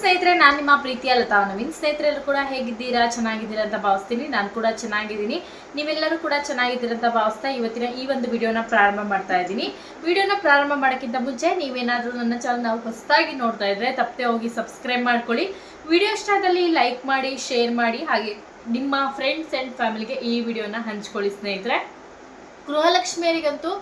ಸ್ನೇಹಿತರೆ, ನಾನು ನಿಮ್ಮ ಪ್ರೀತಿಯ ಲತಾ ನವೀನ್ ಸ್ನೇಹಿತರೆಲ್ಲರೂ ಕೂಡ ಹೇಗಿದ್ದೀರಾ? ಚೆನ್ನಾಗಿದ್ದೀರಾ ಅಂತ ಭಾವಿಸ್ತೀನಿ. ನಾನು ಕೂಡ ಚೆನ್ನಾಗಿದ್ದೀನಿ. ನೀವೆಲ್ಲರೂ ಕೂಡ ಚೆನ್ನಾಗಿದ್ದೀರಂತ ಭಾವಿಸ್ತಾ ಇವತ್ತಿನ ಈ ಒಂದು ವಿಡಿಯೋನ ಪ್ರಾರಂಭ ಮಾಡ್ತಾ ಇದ್ದೀನಿ. ವಿಡಿಯೋನ ಪ್ರಾರಂಭ ಮಾಡೋಕ್ಕಿಂತ ಮುಂಚೆ ನೀವೇನಾದರೂ ನನ್ನ ಚಾನಲ್ನ ಹೊಸದಾಗಿ ನೋಡ್ತಾ ಇದ್ರೆ ತಪ್ಪದೆ ಹೋಗಿ ಸಬ್ಸ್ಕ್ರೈಬ್ ಮಾಡ್ಕೊಳ್ಳಿ. ವಿಡಿಯೋ ಇಷ್ಟದಲ್ಲಿ ಲೈಕ್ ಮಾಡಿ, ಶೇರ್ ಮಾಡಿ, ಹಾಗೆ ನಿಮ್ಮ ಫ್ರೆಂಡ್ಸ್ ಆ್ಯಂಡ್ ಫ್ಯಾಮಿಲಿಗೆ ಈ ವಿಡಿಯೋನ ಹಂಚ್ಕೊಳ್ಳಿ ಸ್ನೇಹಿತರೆ. ಗೃಹಲಕ್ಷ್ಮಿಯರಿಗಂತೂ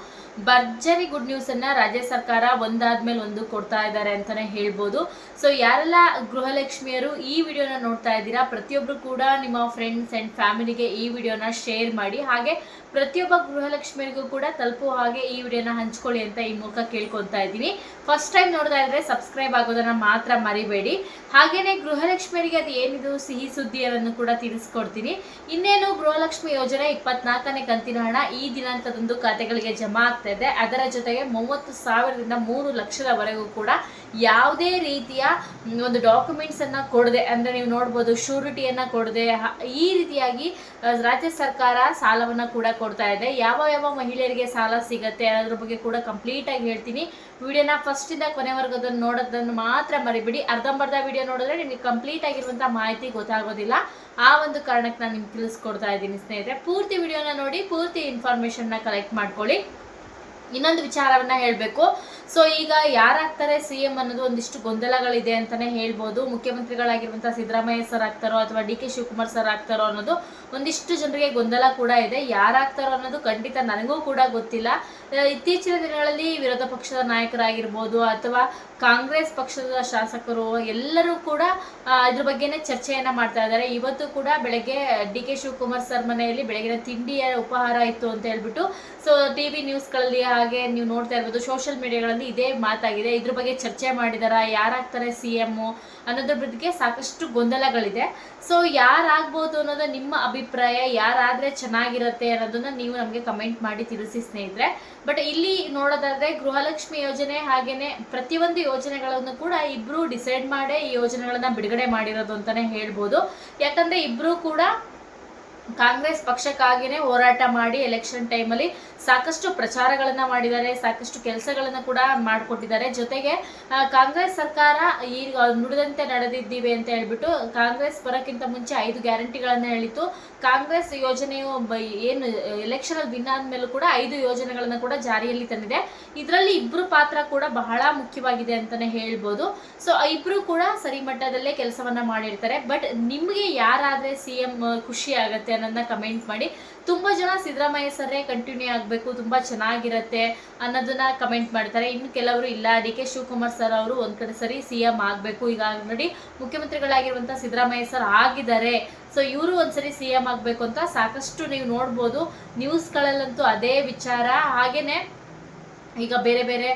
ಭರ್ಜರಿ ಗುಡ್ ನ್ಯೂಸ್ ಅನ್ನ ರಾಜ್ಯ ಸರ್ಕಾರ ಒಂದಾದ್ಮೇಲೆ ಒಂದು ಕೊಡ್ತಾ ಇದ್ದಾರೆ ಅಂತಾನೆ ಹೇಳ್ಬೋದು. ಸೊ ಯಾರೆಲ್ಲ ಗೃಹಲಕ್ಷ್ಮಿಯರು ಈ ವಿಡಿಯೋನ ನೋಡ್ತಾ ಇದ್ದೀರಾ ಪ್ರತಿಯೊಬ್ಬರು ಕೂಡ ನಿಮ್ಮ ಫ್ರೆಂಡ್ಸ್ ಅಂಡ್ ಫ್ಯಾಮಿಲಿಗೆ ಈ ವಿಡಿಯೋನ ಶೇರ್ ಮಾಡಿ, ಹಾಗೆ ಪ್ರತಿಯೊಬ್ಬ ಗೃಹಲಕ್ಷ್ಮಿಯರಿಗೂ ಕೂಡ ತಲುಪುವ ಹಾಗೆ ಈ ವಿಡಿಯೋನ ಹಂಚ್ಕೊಳ್ಳಿ ಅಂತ ಈ ಮೂಲಕ ಕೇಳ್ಕೊತಾ ಇದ್ದೀನಿ. ಫಸ್ಟ್ ಟೈಮ್ ನೋಡ್ತಾ ಇದ್ರೆ ಸಬ್ಸ್ಕ್ರೈಬ್ ಆಗೋದನ್ನ ಮಾತ್ರ ಮರಿಬೇಡಿ. ಹಾಗೇನೆ ಗೃಹಲಕ್ಷ್ಮಿಯರಿಗೆ ಅದು ಏನಿದು ಸಿಹಿ ಸುದ್ದಿಯನ್ನು ಕೂಡ ತಿಳಿಸ್ಕೊಡ್ತೀನಿ. ಇನ್ನೇನು ಗೃಹಲಕ್ಷ್ಮಿ ಯೋಜನೆ ಇಪ್ಪತ್ನಾಲ್ಕನೇ ಕಂತಿನ ಹಣ ಈ ದಿನಾಂಕದಂದು ಖಾತೆಗಳಿಗೆ ಜಮಾ ಆಗ್ತಾ ಇದೆ. ಅದರ ಜೊತೆಗೆ ಮೂವತ್ತು ಸಾವಿರದಿಂದ ಮೂರು ಲಕ್ಷದವರೆಗೂ ಕೂಡ ಯಾವುದೇ ರೀತಿಯ ಒಂದು ಡಾಕ್ಯುಮೆಂಟ್ಸ್ ಅನ್ನ ಕೊಡದೆ, ಅಂದ್ರೆ ನೀವು ನೋಡ್ಬೋದು ಶ್ಯೂರಿಟಿಯನ್ನ ಕೊಡದೆ ಈ ರೀತಿಯಾಗಿ ರಾಜ್ಯ ಸರ್ಕಾರ ಸಾಲವನ್ನ ಕೂಡ ಕೊಡ್ತಾ ಇದೆ. ಯಾವ ಯಾವ ಮಹಿಳೆಯರಿಗೆ ಸಾಲ ಸಿಗತ್ತೆ ಅನ್ನೋದ್ರ ಬಗ್ಗೆ ಕೂಡ ಕಂಪ್ಲೀಟ್ ಆಗಿ ಹೇಳ್ತೀನಿ. ವಿಡಿಯೋನ ಫಸ್ಟ್ ಇಂದ ಕೊನೆವರೆಗೂ ಅದನ್ನು ನೋಡೋದನ್ನು ಮಾತ್ರ ಮರಿಬಿಡಿ. ಅರ್ಧಂಬರ್ಧ ವಿಡಿಯೋ ನೋಡಿದ್ರೆ ನಿಮಗೆ ಕಂಪ್ಲೀಟ್ ಆಗಿರುವಂತ ಮಾಹಿತಿ ಗೊತ್ತಾಗೋದಿಲ್ಲ. ಆ ಒಂದು ಕಾರಣಕ್ಕೆ ನಾನು ನಿಮ್ಗೆ ತಿಳಿಸ್ಕೊಡ್ತಾ ಇದ್ದೀನಿ ಸ್ನೇಹಿತರೆ. ಪೂರ್ತಿ ವಿಡಿಯೋನ ನೋಡಿ, ಪೂರ್ತಿ ಇನ್ಫಾರ್ಮೇಶನ್ನ ಕಲೆಕ್ಟ್ ಮಾಡ್ಕೊಳ್ಳಿ. ಇನ್ನೊಂದು ವಿಚಾರವನ್ನ ಹೇಳಬೇಕು. ಸೊ ಈಗ ಯಾರಾಗ್ತಾರೆ ಸಿ ಎಂ ಅನ್ನೋದು ಒಂದಿಷ್ಟು ಗೊಂದಲಗಳಿದೆ ಅಂತಾನೆ ಹೇಳ್ಬೋದು. ಮುಖ್ಯಮಂತ್ರಿಗಳಾಗಿರುವಂತಹ ಸಿದ್ದರಾಮಯ್ಯ ಸರ್ ಆಗ್ತಾರೋ ಅಥವಾ ಡಿ ಕೆ ಶಿವಕುಮಾರ್ ಸರ್ ಆಗ್ತಾರೋ ಅನ್ನೋದು ಒಂದಿಷ್ಟು ಜನರಿಗೆ ಗೊಂದಲ ಕೂಡ ಇದೆ. ಯಾರಾಗ್ತಾರೋ ಅನ್ನೋದು ಖಂಡಿತ ನನಗೂ ಕೂಡ ಗೊತ್ತಿಲ್ಲ. ಇತ್ತೀಚಿನ ದಿನಗಳಲ್ಲಿ ವಿರೋಧ ಪಕ್ಷದ ನಾಯಕರಾಗಿರ್ಬೋದು ಅಥವಾ ಕಾಂಗ್ರೆಸ್ ಪಕ್ಷದ ಶಾಸಕರು ಎಲ್ಲರೂ ಕೂಡ ಇದ್ರ ಬಗ್ಗೆನೇ ಚರ್ಚೆಯನ್ನ ಮಾಡ್ತಾ ಇದ್ದಾರೆ. ಇವತ್ತು ಕೂಡ ಬೆಳಗ್ಗೆ ಡಿ ಕೆ ಶಿವಕುಮಾರ್ ಸರ್ ಮನೆಯಲ್ಲಿ ಬೆಳಗಿನ ತಿಂಡಿಯ ಉಪಹಾರ ಇತ್ತು ಅಂತ ಹೇಳ್ಬಿಟ್ಟು, ಸೊ, ಟಿ ವಿ ನ್ಯೂಸ್ಗಳಲ್ಲಿ ಹಾಗೆ ನೀವು ನೋಡ್ತಾ ಇರ್ಬೋದು. ಸೋಷಿಯಲ್ ಮೀಡಿಯಾಗಳಲ್ಲಿ ಇದೇ ಮಾತಾಗಿದೆ. ಇದ್ರ ಬಗ್ಗೆ ಚರ್ಚೆ ಮಾಡಿದಾರ? ಯಾರಾಗ್ತಾರೆ ಸಿ ಎಮ್ಮು ಅನ್ನೋದ್ರ ಬಗ್ಗೆ ಸಾಕಷ್ಟು ಗೊಂದಲಗಳಿದೆ. ಸೊ ಯಾರಾಗ್ಬೋದು ಅನ್ನೋದು ನಿಮ್ಮ ಅಭಿಪ್ರಾಯ. ಯಾರಾದ್ರೆ ಚೆನ್ನಾಗಿರುತ್ತೆ ಅನ್ನೋದನ್ನ ನೀವು ನಮಗೆ ಕಮೆಂಟ್ ಮಾಡಿ ತಿಳಿಸಿ ಸ್ನೇಹಿತರೆ. ಬಟ್ ಇಲ್ಲಿ ನೋಡೋದಾದ್ರೆ ಗೃಹಲಕ್ಷ್ಮಿ ಯೋಜನೆ ಹಾಗೇನೆ ಪ್ರತಿಯೊಂದು ಯೋಜನೆಗಳನ್ನು ಕೂಡ ಇಬ್ರು ಡಿಸೈಡ್ ಮಾಡೇ ಈ ಯೋಜನೆಗಳನ್ನ ಬಿಡುಗಡೆ ಮಾಡಿರೋದು ಅಂತಾನೆ ಹೇಳ್ಬೋದು. ಯಾಕಂದ್ರೆ ಇಬ್ರು ಕೂಡ ಕಾಂಗ್ರೆಸ್ ಪಕ್ಷಕ್ಕಾಗಿಯೇ ಹೋರಾಟ ಮಾಡಿ ಎಲೆಕ್ಷನ್ ಟೈಮಲ್ಲಿ ಸಾಕಷ್ಟು ಪ್ರಚಾರಗಳನ್ನ ಮಾಡಿದ್ದಾರೆ, ಸಾಕಷ್ಟು ಕೆಲಸಗಳನ್ನ ಕೂಡ ಮಾಡಿಕೊಟ್ಟಿದ್ದಾರೆ. ಜೊತೆಗೆ ಕಾಂಗ್ರೆಸ್ ಸರ್ಕಾರ ಈಗ ನುಡಿದಂತೆ ನಡೆದಿದ್ದೀವಿ ಅಂತ ಹೇಳ್ಬಿಟ್ಟು ಕಾಂಗ್ರೆಸ್ ಬರೋಕ್ಕಿಂತ ಮುಂಚೆ ಐದು ಗ್ಯಾರಂಟಿಗಳನ್ನು ಹೇಳಿತ್ತು. ಕಾಂಗ್ರೆಸ್ ಯೋಜನೆಯು ಏನು ಎಲೆಕ್ಷನ್ ಅಲ್ಲಿ ವಿನ್ ಆದ್ಮೇಲೂ ಕೂಡ ಐದು ಯೋಜನೆಗಳನ್ನು ಕೂಡ ಜಾರಿಯಲ್ಲಿ ತಂದಿದೆ. ಇದರಲ್ಲಿ ಇಬ್ಬರು ಪಾತ್ರ ಕೂಡ ಬಹಳ ಮುಖ್ಯವಾಗಿದೆ ಅಂತಾನೆ ಹೇಳ್ಬೋದು. ಸೊ ಇಬ್ರು ಕೂಡ ಸರಿ ಮಟ್ಟದಲ್ಲೇ ಕೆಲಸವನ್ನು ಮಾಡಿರ್ತಾರೆ. ಬಟ್ ನಿಮಗೆ ಯಾರಾದ್ರೆ ಸಿ ಎಂ ಖುಷಿ ಆಗತ್ತೆ ಅನ್ನೋದನ್ನ ಕಮೆಂಟ್ ಮಾಡಿ. ತುಂಬಾ ಜನ ಸಿದ್ದರಾಮಯ್ಯ ಸರ್ ಕಂಟಿನ್ಯೂ ಆಗಬೇಕು, ತುಂಬಾ ಚೆನ್ನಾಗಿರತ್ತೆ ಅನ್ನೋದನ್ನ ಕಮೆಂಟ್ ಮಾಡ್ತಾರೆ. ಇನ್ನು ಕೆಲವರು ಇಲ್ಲ, ಡಿ ಕೆ ಶಿವಕುಮಾರ್ ಸರ್ ಅವರು ಒಂದ್ ಕಡೆ ಸರಿ ಸಿ ಎಂ ಆಗಬೇಕು. ಈಗ ನೋಡಿ ಮುಖ್ಯಮಂತ್ರಿಗಳಾಗಿರುವಂತ ಸಿದ್ದರಾಮಯ್ಯ ಸರ್ ಆಗಿದ್ದಾರೆ. ಸೊ ಇವರು ಒಂದ್ಸರಿ ಸಿ ಎಂ ಆಗಬೇಕು ಅಂತ ಸಾಕಷ್ಟು ನೀವು ನೋಡ್ಬೋದು. ನ್ಯೂಸ್ಗಳಲ್ಲಂತೂ ಅದೇ ವಿಚಾರ. ಹಾಗೇನೆ ಈಗ ಬೇರೆ ಬೇರೆ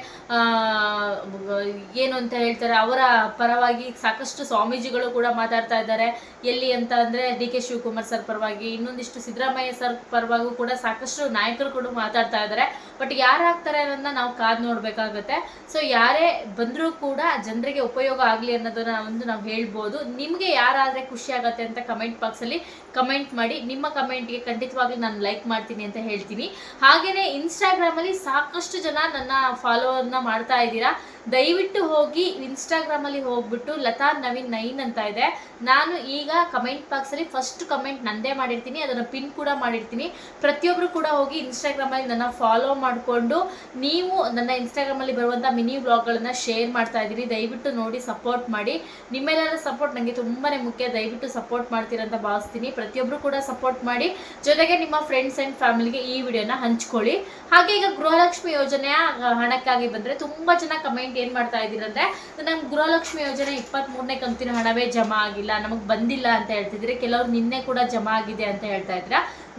ಏನು ಅಂತ ಹೇಳ್ತಾರೆ, ಅವರ ಪರವಾಗಿ ಸಾಕಷ್ಟು ಸ್ವಾಮೀಜಿಗಳು ಕೂಡ ಮಾತಾಡ್ತಾ ಇದ್ದಾರೆ. ಎಲ್ಲಿ ಅಂತ ಅಂದರೆ ಡಿ ಕೆ ಶಿವಕುಮಾರ್ ಸರ್ ಪರವಾಗಿ, ಇನ್ನೊಂದಿಷ್ಟು ಸಿದ್ದರಾಮಯ್ಯ ಸರ್ ಪರವಾಗೂ ಕೂಡ ಸಾಕಷ್ಟು ನಾಯಕರು ಕೂಡ ಮಾತಾಡ್ತಾ ಇದ್ದಾರೆ. ಬಟ್ ಯಾರು ಆಗ್ತಾರೆ ಅನ್ನೋದನ್ನ ನಾವು ಕಾದು ನೋಡಬೇಕಾಗುತ್ತೆ. ಸೊ ಯಾರೇ ಬಂದರೂ ಕೂಡ ಜನರಿಗೆ ಉಪಯೋಗ ಆಗಲಿ ಅನ್ನೋದನ್ನ ಒಂದು ನಾವು ಹೇಳ್ಬೋದು. ನಿಮಗೆ ಯಾರಾದ್ರೆ ಖುಷಿ ಆಗತ್ತೆ ಅಂತ ಕಮೆಂಟ್ ಬಾಕ್ಸಲ್ಲಿ ಕಮೆಂಟ್ ಮಾಡಿ. ನಿಮ್ಮ ಕಮೆಂಟ್ಗೆ ಖಂಡಿತವಾಗ್ಲೂ ನಾನು ಲೈಕ್ ಮಾಡ್ತೀನಿ ಅಂತ ಹೇಳ್ತೀನಿ. ಹಾಗೆಯೇ ಇನ್ಸ್ಟಾಗ್ರಾಮಲ್ಲಿ ಸಾಕಷ್ಟು ಜನ ನನ್ನ ಫಾಲೋವರ್ನ ಮಾಡ್ತಾ ಇದ್ದೀರಾ. ದಯವಿಟ್ಟು ಹೋಗಿ ಇನ್ಸ್ಟಾಗ್ರಾಮಲ್ಲಿ ಹೋಗ್ಬಿಟ್ಟು ಲತಾ ನವೀನ್ ನೈನ್ ಅಂತ ಇದೆ. ನಾನು ಈಗ ಕಮೆಂಟ್ ಬಾಕ್ಸ್ ಅಲ್ಲಿ ಫಸ್ಟ್ ಕಮೆಂಟ್ ನಂದೇ ಮಾಡಿರ್ತೀನಿ, ಅದನ್ನು ಪಿನ್ ಕೂಡ ಮಾಡಿರ್ತೀನಿ. ಪ್ರತಿಯೊಬ್ಬರು ಕೂಡ ಹೋಗಿ ಇನ್ಸ್ಟಾಗ್ರಾಮಲ್ಲಿ ನನ್ನ ಫಾಲೋ ಮಾಡಿಕೊಂಡು ನೀವು ನನ್ನ ಇನ್ಸ್ಟಾಗ್ರಾಮಲ್ಲಿ ಬರುವಂತ ಮಿನಿ ಬ್ಲಾಗ್ಗಳನ್ನು ಶೇರ್ ಮಾಡ್ತಾ ಇದ್ದೀರಿ. ದಯವಿಟ್ಟು ನೋಡಿ ಸಪೋರ್ಟ್ ಮಾಡಿ. ನಿಮ್ಮೆಲ್ಲರ ಸಪೋರ್ಟ್ ನನಗೆ ತುಂಬಾನೇ ಮುಖ್ಯ. ದಯವಿಟ್ಟು ಸಪೋರ್ಟ್ ಮಾಡ್ತೀರಂತ ಭಾವಿಸ್ತೀನಿ. ಪ್ರತಿಯೊಬ್ಬರು ಕೂಡ ಸಪೋರ್ಟ್ ಮಾಡಿ. ಜೊತೆಗೆ ನಿಮ್ಮ ಫ್ರೆಂಡ್ಸ್ ಅಂಡ್ ಫ್ಯಾಮಿಲಿಗೆ ಈ ವಿಡಿಯೋನ ಹಂಚ್ಕೊಳ್ಳಿ. ಹಾಗೆ ಈಗ ಗೃಹಲಕ್ಷ್ಮಿ ಯೋಜನೆಯ ಹಣಕ್ಕಾಗಿ ಬಂದ್ರೆ ತುಂಬಾ ಜನ ಕಮೆಂಟ್ ಏನ್ ಮಾಡ್ತಾ ಇದೀರಂದ್ರೆ ನಮ್ ಗೃಹಲಕ್ಷ್ಮಿ ಯೋಜನೆ ಇಪ್ಪತ್ತ್ ಮೂರನೇ ಕಂತಿನ ಹಣವೇ ಜಮಾ ಆಗಿಲ್ಲ, ನಮಗ್ ಬಂದಿಲ್ಲ ಅಂತ ಹೇಳ್ತಿದ್ರೆ ಕೆಲವರು ನಿನ್ನೆ ಕೂಡ ಜಮಾ ಆಗಿದೆ ಅಂತ ಹೇಳ್ತಾ ಇದ್ರ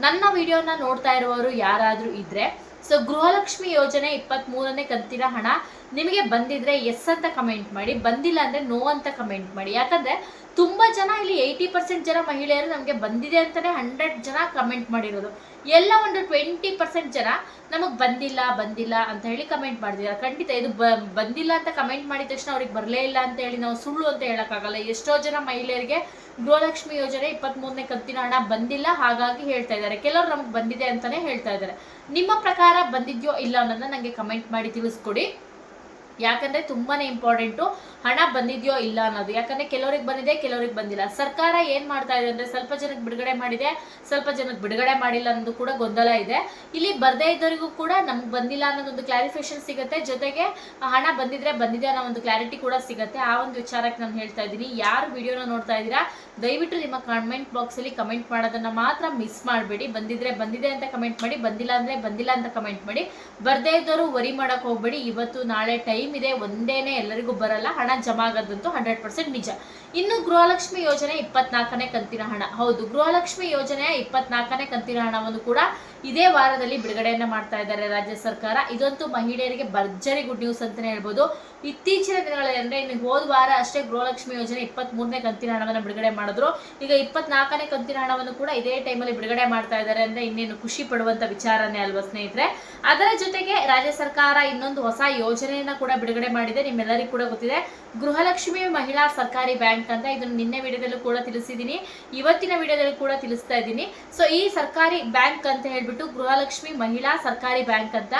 ನನ್ನ ವಿಡಿಯೋನ ನೋಡ್ತಾ ಇರುವವರು ಯಾರಾದ್ರೂ ಇದ್ರೆ, ಸೊ ಗೃಹಲಕ್ಷ್ಮಿ ಯೋಜನೆ ಇಪ್ಪತ್ತ್ ಮೂರನೇ ಕಂತಿನ ಹಣ ನಿಮಗೆ ಬಂದಿದ್ರೆ ಎಸ್ ಅಂತ ಕಮೆಂಟ್ ಮಾಡಿ. ಬಂದಿಲ್ಲ ಅಂದ್ರೆ ನೋ ಅಂತ ಕಮೆಂಟ್ ಮಾಡಿ. ಯಾಕಂದ್ರೆ ತುಂಬಾ ಜನ ಇಲ್ಲಿ ಏಯ್ಟಿ ಪರ್ಸೆಂಟ್ ಜನ ಮಹಿಳೆಯರು ನಮಗೆ ಬಂದಿದೆ ಅಂತಾನೆ ಹಂಡ್ರೆಡ್ ಜನ ಕಮೆಂಟ್ ಮಾಡಿರೋದು. ಎಲ್ಲ ಒಂದು ಟ್ವೆಂಟಿ ಪರ್ಸೆಂಟ್ ಜನ ನಮಗೆ ಬಂದಿಲ್ಲ ಬಂದಿಲ್ಲ ಅಂತ ಹೇಳಿ ಕಮೆಂಟ್ ಮಾಡಿದಿರ. ಖಂಡಿತ ಇದು ಬಂದಿಲ್ಲ ಅಂತ ಕಮೆಂಟ್ ಮಾಡಿದ ತಕ್ಷಣ ಅವ್ರಿಗೆ ಬರಲೇ ಇಲ್ಲ ಅಂತ ಹೇಳಿ ನಾವು ಸುಳ್ಳು ಅಂತ ಹೇಳಕ್ಕಾಗಲ್ಲ. ಎಷ್ಟೋ ಜನ ಮಹಿಳೆಯರಿಗೆ ಗೃಹಲಕ್ಷ್ಮಿ ಯೋಜನೆ ಇಪ್ಪತ್ತ್ ಮೂರನೇ ಕಂತಿನ ಹಣ ಬಂದಿಲ್ಲ, ಹಾಗಾಗಿ ಹೇಳ್ತಾ ಇದ್ದಾರೆ. ಕೆಲವರು ನಮ್ಗೆ ಬಂದಿದೆ ಅಂತಾನೆ ಹೇಳ್ತಾ ಇದ್ದಾರೆ. ನಿಮ್ಮ ಪ್ರಕಾರ ಬಂದಿದ್ಯೋ ಇಲ್ಲ ಅನ್ನೋದನ್ನ ನನಗೆ ಕಮೆಂಟ್ ಮಾಡಿ ತಿಳಿಸ್ಕೊಡಿ. ಯಾಕಂದ್ರೆ ತುಂಬಾನೇ ಇಂಪಾರ್ಟೆಂಟು ಹಣ ಬಂದಿದೆಯೋ ಇಲ್ಲ ಅನ್ನೋದು. ಯಾಕಂದ್ರೆ ಕೆಲವ್ರಿಗೆ ಬಂದಿದೆ, ಕೆಲವರಿಗೆ ಬಂದಿಲ್ಲ. ಸರ್ಕಾರ ಏನ್ ಮಾಡ್ತಾ ಇದೆ ಅಂದ್ರೆ ಸ್ವಲ್ಪ ಜನಕ್ಕೆ ಬಿಡುಗಡೆ ಮಾಡಿದೆ, ಸ್ವಲ್ಪ ಜನಕ್ಕೆ ಬಿಡುಗಡೆ ಮಾಡಿಲ್ಲ ಅನ್ನೋದು ಕೂಡ ಗೊಂದಲ ಇದೆ. ಇಲ್ಲಿ ಬರ್ದೇ ಇದ್ದವರಿಗೂ ಕೂಡ ನಮ್ಗೆ ಬಂದಿಲ್ಲ ಅನ್ನೋದೊಂದು ಕ್ಲಾರಿಫಿಕೇಶನ್ ಸಿಗುತ್ತೆ. ಜೊತೆಗೆ ಹಣ ಬಂದಿದ್ರೆ ಬಂದಿದೆ ಅನ್ನೋ ಒಂದು ಕ್ಲಾರಿಟಿ ಕೂಡ ಸಿಗುತ್ತೆ. ಆ ಒಂದು ವಿಚಾರಕ್ಕೆ ನಾನು ಹೇಳ್ತಾ ಇದ್ದೀನಿ. ಯಾರು ವಿಡಿಯೋನ ನೋಡ್ತಾ ಇದ್ದೀರಾ, ದಯವಿಟ್ಟು ನಿಮ್ಮ ಕಮೆಂಟ್ ಬಾಕ್ಸ್ ಅಲ್ಲಿ ಕಮೆಂಟ್ ಮಾಡೋದನ್ನ ಮಾತ್ರ ಮಿಸ್ ಮಾಡಬೇಡಿ. ಬಂದಿದ್ರೆ ಬಂದಿದೆ ಅಂತ ಕಮೆಂಟ್ ಮಾಡಿ, ಬಂದಿಲ್ಲ ಅಂದ್ರೆ ಬಂದಿಲ್ಲ ಅಂತ ಕಮೆಂಟ್ ಮಾಡಿ. ಬರ್ದೇ ಇದ್ದವರು ವರಿ ಮಾಡಕ್ ಹೋಗ್ಬೇಡಿ. ಇವತ್ತು ನಾಳೆ ಟೈಮ್ ಇದೆ, ಒಂದೇನೆ ಎಲ್ಲರಿಗೂ ಬರಲ್ಲ. ಹಣ ಜಮಾ ಆಗೋದಂತೂ ಹಂಡ್ರೆಡ್ ಪರ್ಸೆಂಟ್ ನಿಜ. ಇನ್ನು ಗೃಹಲಕ್ಷ್ಮಿ ಯೋಜನೆ ಇಪ್ಪತ್ನಾಲ್ಕನೇ ಕಂತಿನ ಹಣ. ಹೌದು, ಗೃಹಲಕ್ಷ್ಮಿ ಯೋಜನೆಯ ಇಪ್ಪತ್ನಾಲ್ಕನೇ ಕಂತಿನ ಹಣವನ್ನು ಕೂಡ ಇದೇ ವಾರದಲ್ಲಿ ಬಿಡುಗಡೆಯನ್ನ ಮಾಡ್ತಾ ಇದ್ದಾರೆ ರಾಜ್ಯ ಸರ್ಕಾರ. ಇದಂತೂ ಮಹಿಳೆಯರಿಗೆ ಭರ್ಜರಿ ಗುಡ್ ನ್ಯೂಸ್ ಅಂತಾನೆ ಹೇಳ್ಬೋದು. ಇತ್ತೀಚಿನ ದಿನಗಳಲ್ಲಿ ಅಂದ್ರೆ ಇನ್ನು ಹೋದ ವಾರ ಅಷ್ಟೇ ಗೃಹಲಕ್ಷ್ಮಿ ಯೋಜನೆ ಇಪ್ಪತ್ತ್ ಮೂರನೇ ಕಂತಿನ ಹಣವನ್ನು ಬಿಡುಗಡೆ ಮಾಡಿದ್ರು. ಈಗ ಇಪ್ಪತ್ನಾಲ್ಕನೇ ಕಂತಿನ ಹಣವನ್ನು ಕೂಡ ಇದೇ ಟೈಮಲ್ಲಿ ಬಿಡುಗಡೆ ಮಾಡ್ತಾ ಇದ್ದಾರೆ ಅಂದ್ರೆ ಇನ್ನೇನು ಖುಷಿ ಪಡುವಂತ ವಿಚಾರನೇ ಅಲ್ವಾ ಸ್ನೇಹಿತರೆ? ಅದರ ಜೊತೆಗೆ ರಾಜ್ಯ ಸರ್ಕಾರ ಇನ್ನೊಂದು ಹೊಸ ಯೋಜನೆಯನ್ನ ಕೂಡ ಬಿಡುಗಡೆ ಮಾಡಿದೆ. ನಿಮ್ಮೆಲ್ಲರಿಗೂ ಕೂಡ ಗೊತ್ತಿದೆ. ಗೃಹಲಕ್ಷ್ಮಿ ಮಹಿಳಾ ಸರ್ಕಾರಿ ಬ್ಯಾಂಕ್ ಅಂತ ಇದನ್ನು ನಿನ್ನೆ ವಿಡಿಯೋದಲ್ಲೂ ಕೂಡ ತಿಳಿಸಿದ್ದೀನಿ. ಇವತ್ತಿನ ವಿಡಿಯೋದಲ್ಲಿ ಕೂಡ ತಿಳಿಸ್ತಾ ಇದ್ದೀನಿ. ಸೊ ಈ ಸರ್ಕಾರಿ ಬ್ಯಾಂಕ್ ಅಂತ ಹೇಳ್ಬಿಟ್ಟು ಗೃಹಲಕ್ಷ್ಮಿ ಮಹಿಳಾ ಸರ್ಕಾರಿ ಬ್ಯಾಂಕ್ ಅಂತ.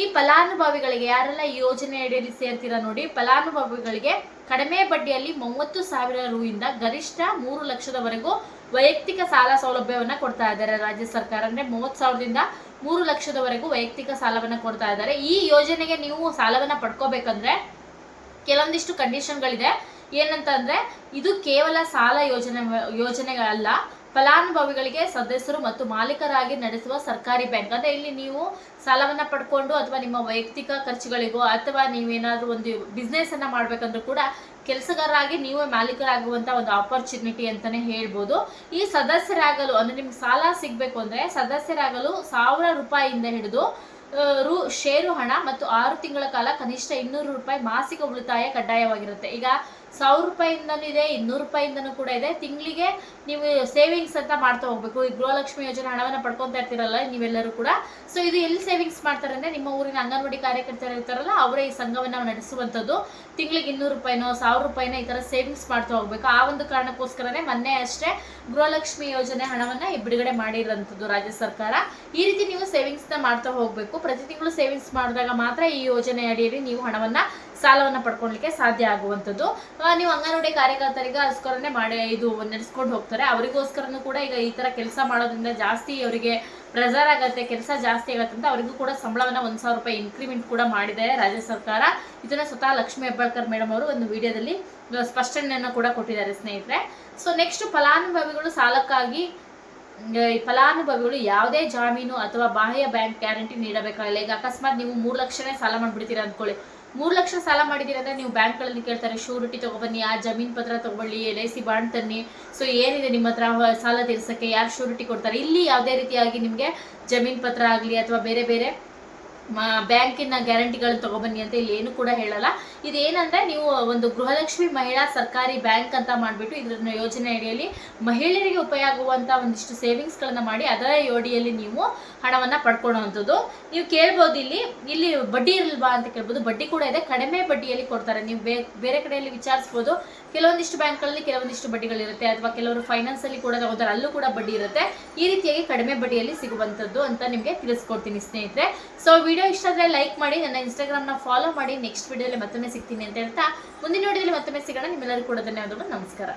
ಈ ಫಲಾನುಭವಿಗಳಿಗೆ ಯಾರೆಲ್ಲ ಈ ಯೋಜನೆ ಅಡಿಯಲ್ಲಿ ಸೇರ್ತೀರಾ ನೋಡಿ, ಫಲಾನುಭವಿಗಳಿಗೆ ಕಡಿಮೆ ಬಡ್ಡಿಯಲ್ಲಿ ಮೂವತ್ತು ಸಾವಿರ ರೂಯಿಂದ ಗರಿಷ್ಠ ಮೂರು ಲಕ್ಷದವರೆಗೂ ವೈಯಕ್ತಿಕ ಸಾಲ ಸೌಲಭ್ಯವನ್ನು ಕೊಡ್ತಾ ಇದ್ದಾರೆ ರಾಜ್ಯ ಸರ್ಕಾರ. ಅಂದರೆ ಮೂವತ್ತು ಸಾವಿರದಿಂದ ಮೂರು ಲಕ್ಷದವರೆಗೂ ವೈಯಕ್ತಿಕ ಸಾಲವನ್ನು ಕೊಡ್ತಾ ಇದ್ದಾರೆ. ಈ ಯೋಜನೆಗೆ ನೀವು ಸಾಲವನ್ನು ಪಡ್ಕೋಬೇಕಂದ್ರೆ ಕೆಲವೊಂದಿಷ್ಟು ಕಂಡೀಷನ್ಗಳಿದೆ ಏನಂತ ಅಂದರೆ ಇದು ಕೇವಲ ಸಾಲ ಯೋಜನೆ, ಯೋಜನೆಗಳಲ್ಲ. ಫಲಾನುಭವಿಗಳಿಗೆ ಸದಸ್ಯರು ಮತ್ತು ಮಾಲೀಕರಾಗಿ ನಡೆಸುವ ಸರ್ಕಾರಿ ಬ್ಯಾಂಕ್. ಅಂದ್ರೆ ಇಲ್ಲಿ ನೀವು ಸಾಲವನ್ನ ಪಡ್ಕೊಂಡು ಅಥವಾ ನಿಮ್ಮ ವೈಯಕ್ತಿಕ ಖರ್ಚುಗಳಿಗೋ ಅಥವಾ ನೀವೇನಾದ್ರೂ ಒಂದು ಬಿಸ್ನೆಸ್ ಅನ್ನ ಮಾಡ್ಬೇಕಂದ್ರೂ ಕೂಡ ಕೆಲಸಗಾರರಾಗಿ ನೀವೇ ಮಾಲೀಕರಾಗುವಂತ ಒಂದು ಆಪರ್ಚುನಿಟಿ ಅಂತಾನೆ ಹೇಳ್ಬೋದು. ಈ ಸದಸ್ಯರಾಗಲು ಅಂದ್ರೆ ನಿಮ್ಗೆ ಸಾಲ ಸಿಗ್ಬೇಕು ಅಂದ್ರೆ ಸದಸ್ಯರಾಗಲು ಸಾವಿರ ರೂಪಾಯಿಯಿಂದ ಹಿಡಿದು ರು ಷೇರು ಹಣ ಮತ್ತು ಆರು ತಿಂಗಳ ಕಾಲ ಕನಿಷ್ಠ ಇನ್ನೂರು ರೂಪಾಯಿ ಮಾಸಿಕ ಉಳಿತಾಯ ಕಡ್ಡಾಯವಾಗಿರುತ್ತೆ. ಈಗ ಸಾವಿರ ರೂಪಾಯಿಂದನೂ ಇದೆ, ಇನ್ನೂರು ರೂಪಾಯಿಂದನೂ ಕೂಡ ಇದೆ. ತಿಂಗಳಿಗೆ ನೀವು ಸೇವಿಂಗ್ಸ್ ಅಂತ ಮಾಡ್ತಾ ಹೋಗ್ಬೇಕು. ಈ ಗೃಹಲಕ್ಷ್ಮಿ ಯೋಜನೆ ಹಣವನ್ನು ಪಡ್ಕೊತಾ ಇರ್ತೀರಲ್ಲ, ನೀವೆಲ್ಲರೂ ಕೂಡ. ಸೊ ಇದು ಎಲ್ಲಿ ಸೇವಿಂಗ್ಸ್ ಮಾಡ್ತಾರೆ ಅಂದರೆ ನಿಮ್ಮ ಊರಿನ ಅಂಗನವಾಡಿ ಕಾರ್ಯಕರ್ತರು ಇರ್ತಾರಲ್ಲ, ಅವರೇ ಈ ಸಂಘವನ್ನು ನಡೆಸುವಂಥದ್ದು. ತಿಂಗಳಿಗೆ ಇನ್ನೂರು ರೂಪಾಯಿನೋ, ಸಾವಿರ ರೂಪಾಯಿನೋ ಈ ಥರ ಸೇವಿಂಗ್ಸ್ ಮಾಡ್ತಾ ಹೋಗ್ಬೇಕು. ಆ ಒಂದು ಕಾರಣಕ್ಕೋಸ್ಕರನೇ ಮೊನ್ನೆ ಅಷ್ಟೇ ಗೃಹಲಕ್ಷ್ಮಿ ಯೋಜನೆ ಹಣವನ್ನು ಈ ಬಿಡುಗಡೆ ಮಾಡಿರೋಂಥದ್ದು ರಾಜ್ಯ ಸರ್ಕಾರ. ಈ ರೀತಿ ನೀವು ಸೇವಿಂಗ್ಸ್ನ ಮಾಡ್ತಾ ಹೋಗ್ಬೇಕು. ಪ್ರತಿ ತಿಂಗಳು ಸೇವಿಂಗ್ಸ್ ಮಾಡಿದಾಗ ಮಾತ್ರ ಈ ಯೋಜನೆ ಅಡಿಯಲ್ಲಿ ನೀವು ಹಣವನ್ನ ಸಾಲವನ್ನ ಪಡ್ಕೊಳ್ಲಿಕ್ಕೆ ಸಾಧ್ಯ ಆಗುವಂಥದ್ದು. ನೀವು ಅಂಗನವಾಡಿ ಕಾರ್ಯಕರ್ತರಿಗೋಸ್ಕರನೇ ಮಾಡಿ, ಇದು ನಡೆಸ್ಕೊಂಡು ಹೋಗ್ತಾರೆ. ಅವರಿಗೋಸ್ಕರನೂ ಕೂಡ ಈಗ ಈ ತರ ಕೆಲಸ ಮಾಡೋದ್ರಿಂದ ಜಾಸ್ತಿ ಅವರಿಗೆ ಪ್ರೆಸರ್ ಆಗುತ್ತೆ, ಕೆಲಸ ಜಾಸ್ತಿ ಆಗುತ್ತೆ ಅಂತ ಅವರಿಗೂ ಕೂಡ ಸಂಬಳವನ್ನ ಒಂದ್ ಸಾವಿರ ರೂಪಾಯಿ ಇನ್ಕ್ರಿಮೆಂಟ್ ಕೂಡ ಮಾಡಿದೆ ರಾಜ್ಯ ಸರ್ಕಾರ. ಇದನ್ನು ಸ್ವತಃ ಲಕ್ಷ್ಮೀ ಹೆಬ್ಬಾಳ್ಕರ್ ಮೇಡಮ್ ಅವರು ಒಂದು ವಿಡಿಯೋದಲ್ಲಿ ಸ್ಪಷ್ಟನೆಯನ್ನು ಕೂಡ ಕೊಟ್ಟಿದ್ದಾರೆ ಸ್ನೇಹಿತರೆ. ಸೊ ನೆಕ್ಸ್ಟ್ ಫಲಾನುಭವಿಗಳು ಸಾಲಕ್ಕಾಗಿ ಈ ಫಲಾನುಭವಿಗಳು ಯಾವುದೇ ಜಾಮೀನು ಅಥವಾ ಬಾಹ್ಯ ಬ್ಯಾಂಕ್ ಗ್ಯಾರಂಟಿ ನೀಡಬೇಕಾಗಿಲ್ಲ. ಈಗ ಅಕಸ್ಮಾತ್ ನೀವು ಮೂರು ಲಕ್ಷನೇ ಸಾಲ ಮಾಡ್ಬಿಡ್ತೀರಾ ಅಂದ್ಕೊಳ್ಳಿ. ಮೂರು ಲಕ್ಷ ಸಾಲ ಮಾಡಿದ್ದೀರ ಅಂದ್ರೆ ನೀವು ಬ್ಯಾಂಕ್ಗಳಲ್ಲಿ ಕೇಳ್ತಾರೆ ಶೂರಿಟಿ ತಗೊಬನ್ನಿ, ಆ ಜಮೀನ್ ಪತ್ರ ತಗೊಳ್ಳಿ, ಎಲ್ ಐ ಸಿ ಬಾಂಡ್ ತನ್ನಿ. ಸೊ ಏನಿದೆ ನಿಮ್ಮ ಹತ್ರ ಸಾಲ ತೀರ್ಸಕ್ಕೆ? ಯಾರು ಶೂರಿಟಿ ಕೊಡ್ತಾರೆ? ಇಲ್ಲಿ ಯಾವುದೇ ರೀತಿಯಾಗಿ ನಿಮಗೆ ಜಮೀನ್ ಪತ್ರ ಆಗಲಿ ಅಥವಾ ಬೇರೆ ಬೇರೆ ಬ್ಯಾಂಕಿನ ಗ್ಯಾರಂಟಿಗಳನ್ನ ತಗೊಬನ್ನಿ ಅಂತ ಇಲ್ಲಿ ಏನು ಕೂಡ ಹೇಳಲ್ಲ. ಇದೇನಂದ್ರೆ ನೀವು ಒಂದು ಗೃಹಲಕ್ಷ್ಮಿ ಮಹಿಳಾ ಸರ್ಕಾರಿ ಬ್ಯಾಂಕ್ ಅಂತ ಮಾಡಿಬಿಟ್ಟು ಇದ್ರ ಯೋಜನೆ ಅಡಿಯಲ್ಲಿ ಮಹಿಳೆಯರಿಗೆ ಉಪಯೋಗ ಆಗುವಂತ ಒಂದಿಷ್ಟು ಸೇವಿಂಗ್ಸ್ ಗಳನ್ನ ಮಾಡಿ ಅದರ ಯೋಡಿಯಲ್ಲಿ ನೀವು ಹಣವನ್ನ ಪಡ್ಕೊಳ್ಳುವಂಥದ್ದು. ನೀವು ಕೇಳ್ಬೋದು ಇಲ್ಲಿ ಇಲ್ಲಿ ಬಡ್ಡಿ ಇರಲ್ವಾ ಅಂತ ಕೇಳ್ಬೋದು. ಬಡ್ಡಿ ಕೂಡ ಇದೆ. ಕಡಿಮೆ ಬಡ್ಡಿಯಲ್ಲಿ ಕೊಡ್ತಾರೆ. ನೀವು ಬೇರೆ ಕಡೆಯಲ್ಲಿ ವಿಚಾರಿಸ್ಬೋದು. ಕೆಲವೊಂದಿಷ್ಟು ಬ್ಯಾಂಕ್ಗಳಲ್ಲಿ ಕೆಲವೊಂದಿಷ್ಟು ಬಡ್ಡಿಗಳಿರುತ್ತೆ ಅಥವಾ ಕೆಲವರು ಫೈನಾನ್ಸ್ ಅಲ್ಲಿ ಕೂಡ ತಗೋತಾರೆ ಅಲ್ಲೂ ಕೂಡ ಬಡ್ಡಿ ಇರುತ್ತೆ, ಈ ರೀತಿಯಾಗಿ ಕಡಿಮೆ ಬಡ್ಡಿಯಲ್ಲಿ ಸಿಗುವಂಥದ್ದು ಅಂತ ನಿಮಗೆ ತಿಳಿಸ್ಕೊಡ್ತೀನಿ ಸ್ನೇಹಿತರೆ. ಸೊ ವಿಡಿಯೋ ಇಷ್ಟ ಆದರೆ ಲೈಕ್ ಮಾಡಿ, ನನ್ನ ಇನ್ಸ್ಟಾಗ್ರಾಮ್ನ ಫಾಲೋ ಮಾಡಿ ನೆಕ್ಸ್ಟ್ ವಿಡಿಯೋಲಿ ಮತ್ತೊಮ್ಮೆ ಸಿಗ್ತೀನಿ ಅಂತ ಹೇಳ್ತಾ, ಮುಂದಿನ ವಿಡಿಯೋದಲ್ಲಿ ಮತ್ತೊಮ್ಮೆ ಸಿಗೋಣ. ನಿಮ್ಮೆಲ್ಲರೂ ಕೂಡ ಧನ್ಯವಾದಗಳು, ನಮಸ್ಕಾರ.